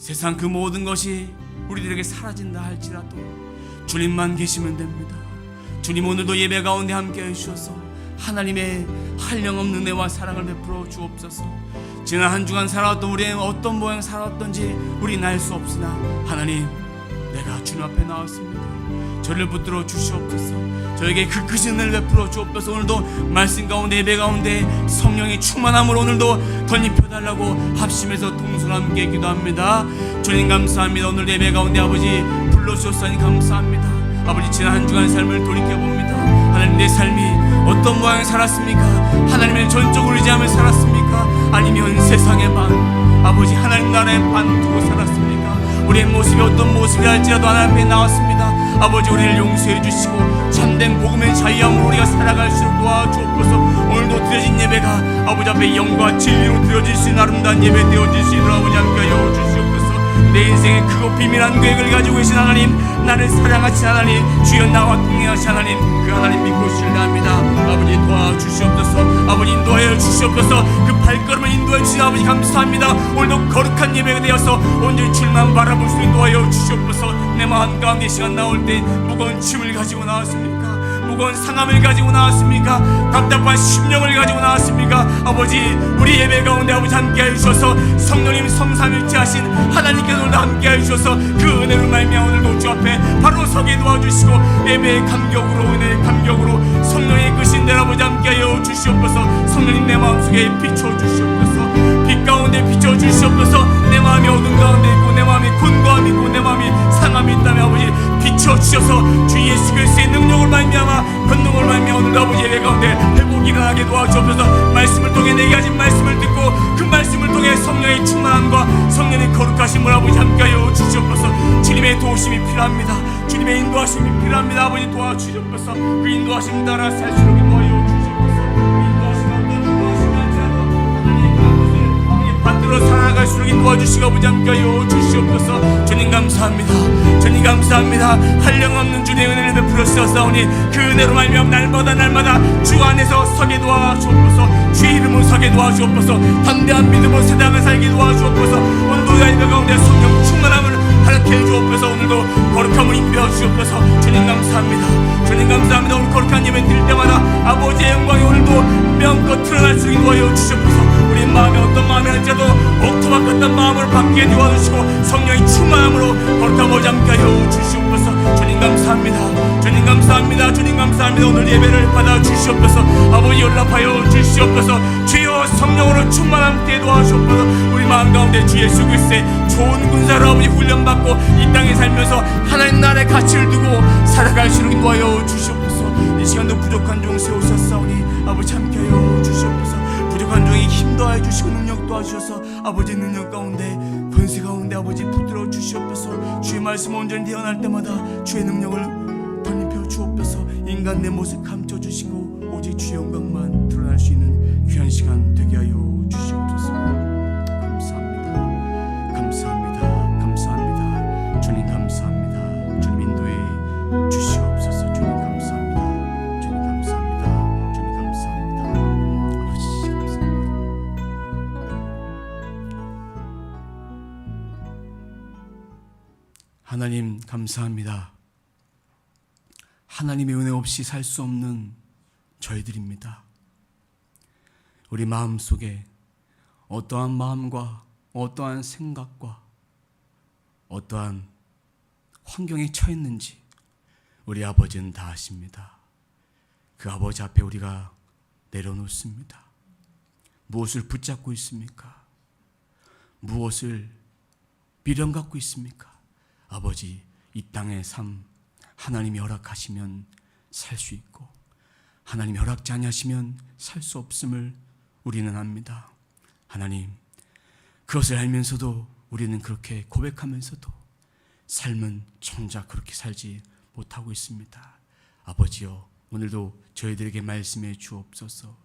세상 그 모든 것이 우리들에게 사라진다 할지라도 주님만 계시면 됩니다. 주님 오늘도 예배 가운데 함께 해주셔서 하나님의 한량없는 은혜와 사랑을 베풀어 주옵소서. 지난 한 주간 살아왔던 우리의 어떤 모양 살아왔던지 우리는 알 수 없으나 하나님 내가 주님 앞에 나왔습니다. 저를 붙들어 주시옵소서. 저에게 그 크신 은혜를 베풀어 주옵소서. 오늘도 말씀 가운데 예배 가운데 성령의 충만함을 오늘도 덧입혀 달라고 합심해서 동선 함께 기도합니다. 주님 감사합니다. 오늘 예배 가운데 아버지 불러 주셨사니 감사합니다. 아버지 지난 한 주간 삶을 돌이켜 봅니다. 하나님 내 삶이 어떤 모양을 살았습니까? 하나님의 전적으로 의지하며 살았습니까? 아니면 세상의 반 아버지 하나님 나라의 반 두고 살았습니까? 우리의 모습이 어떤 모습이 할지라도 하나님 앞에 나왔습니다. 아버지 우리를 용서해 주시고 참된 복음의 자유함으로 우리가 살아갈 수 있도록 도와주옵소서. 오늘도 드려진 예배가 아버지 앞에 영과 진리로 드려질 수 있는 아름다운 예배 되어질 수 있도록 아버지 함께 하여 주시옵소서. 내 인생의 크고 비밀한 계획을 가지고 계신 하나님 나를 사랑하신 하나님 주여 나와 동행하신 하나님 그 하나님 믿고 신뢰합니다. 아버지 도와주시옵소서. 아버지 인도하여 주시옵소서. 그 발걸음을 인도해 주신 아버지 감사합니다. 오늘도 거룩 한 예배가 되어서 온전히 줄만 바라볼 수 있도록 하여 주시옵소서 내 마음 가운데 이 시간 나올 때 무거운 짐을 가지고 나왔습니까 무거운 상함을 가지고 나왔습니까? 답답한 심령을 가지고 나왔습니까? 아버지 우리 예배 가운데 아버지 함께해 주셔서 성령님 성삼일체 하신 하나님께서 오늘 함께해 주셔서 그 은혜로 말미암아 오늘도 주 앞에 바로 서게 도와주시고 예배의 감격으로 은혜의 감격으로 성령의 그신 대로 아버지 함께하여 주시옵소서 성령님 내 마음속에 비춰주시옵소서 어둠 가운데 있고 내 마음이 곤고함이 있고 내 마음이 상함이 있다면 아버지 비춰주셔서 주 예수 그리스도의 능력을 말미암아 권능을 말미암아 오늘 아버지 예배 가운데 회복이 일어나게 도와주옵소서. 말씀을 통해 내게 하신 말씀을 듣고 그 말씀을 통해 성령의 충만함과 성령의 거룩하심을 아버지 함께하여 주시옵소서. 주님의 도우심이 필요합니다. 주님의 인도하심이 필요합니다. 아버지 도와주시옵소서. 그 인도하심 따라 살수 있게 도와여 있게 도와주시고 아버지 함께하여 주시옵소서. 주님 감사합니다. 주님 감사합니다. 한량없는 주님의 은혜를 베풀어 주셨사오니 그 은혜로 말미암아 날마다 날마다 주 안에서 서게 도와주옵소서. 주의 이름을 서게 도와주옵소서. 담대한 믿음으로 세상을 살게 도와주옵소서. 온도가 있는 가운데 성령 충만함을 허락해 주옵소서. 오늘도 거룩함을 입혀 주옵소서. 주님 감사합니다. 주님 감사합니다. 오늘 거룩한 예배 드릴 때마다 아버지의 영광이 오늘도 명껏 드러날 수 있게 도와여 주시옵소서 같은 마음을 받게 도와주시고 성령의 충만함으로 거룩한 하여 주시옵소서. 주님 감사합니다. 주님 감사합니다. 주님 감사합니다. 오늘 예배를 받아 주시옵소서. 아버지 연락하여 주시옵소서. 주여 성령으로 충만함께 도와주옵소서. 우리 마음 가운데 주 예수 그리스도의 좋은 군사로 아버지 훈련받고 이 땅에 살면서 하나님 나라의 가치를 두고 살아갈 수 있게 도와여 주시옵소서. 이 시간도 부족한 종 세우셨사오니 아버지 함께하여 주시옵소서 부족한 종이 힘 더하여 주시고 능력 도와주셔서 아버지 능력 가운데 권세 가운데 아버지 붙들어 주시옵소서. 주의 말씀 온전히 태어날 때마다 주의 능력을 덧입혀 주옵소서. 인간 내 모습 감춰 주시고 오직 주의 영광만 드러날 수 있는 귀한 시간 되게 하여 주시옵소서 하나님 감사합니다. 하나님의 은혜 없이 살 수 없는 저희들입니다. 우리 마음 속에 어떠한 마음과 어떠한 생각과 어떠한 환경에 처했는지 우리 아버지는 다 아십니다. 그 아버지 앞에 우리가 내려놓습니다. 무엇을 붙잡고 있습니까? 무엇을 미련 갖고 있습니까? 아버지, 이 땅의 삶 하나님이 허락하시면 살 수 있고 하나님이 허락지 아니하시면 살 수 없음을 우리는 압니다. 하나님, 그것을 알면서도 우리는 그렇게 고백하면서도 삶은 정작 그렇게 살지 못하고 있습니다. 아버지여, 오늘도 저희들에게 말씀해 주옵소서.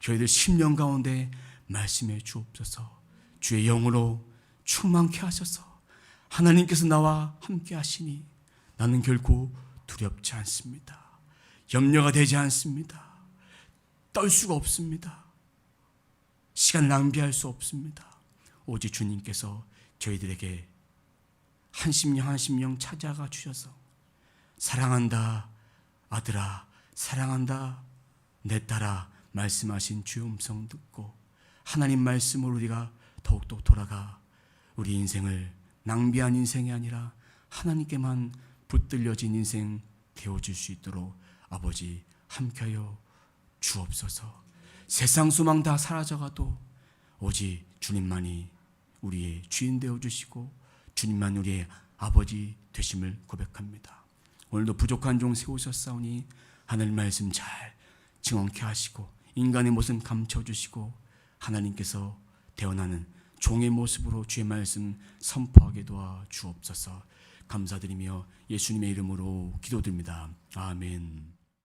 저희들 심령 가운데 말씀해 주옵소서. 주의 영으로 충만케 하셔서 하나님께서 나와 함께 하시니 나는 결코 두렵지 않습니다. 염려가 되지 않습니다. 떨 수가 없습니다. 시간 낭비할 수 없습니다. 오직 주님께서 저희들에게 한 심령 한 심령 찾아가 주셔서 사랑한다 아들아 사랑한다 내 딸아 말씀하신 주의 음성 듣고 하나님 말씀으로 우리가 더욱더 돌아가 우리 인생을 낭비한 인생이 아니라 하나님께만 붙들려진 인생 되어줄 수 있도록 아버지 함께하여 주옵소서 세상 소망 다 사라져가도 오직 주님만이 우리의 주인 되어 주시고 주님만 우리의 아버지 되심을 고백합니다. 오늘도 부족한 종 세우셨사오니 하늘 말씀 잘 증언케 하시고 인간의 모습 감춰 주시고 하나님께서 대언하는 종의 모습으로 주의 말씀 선포하게 도와 주옵소서. 감사드리며 예수님의 이름으로 기도드립니다. 아멘.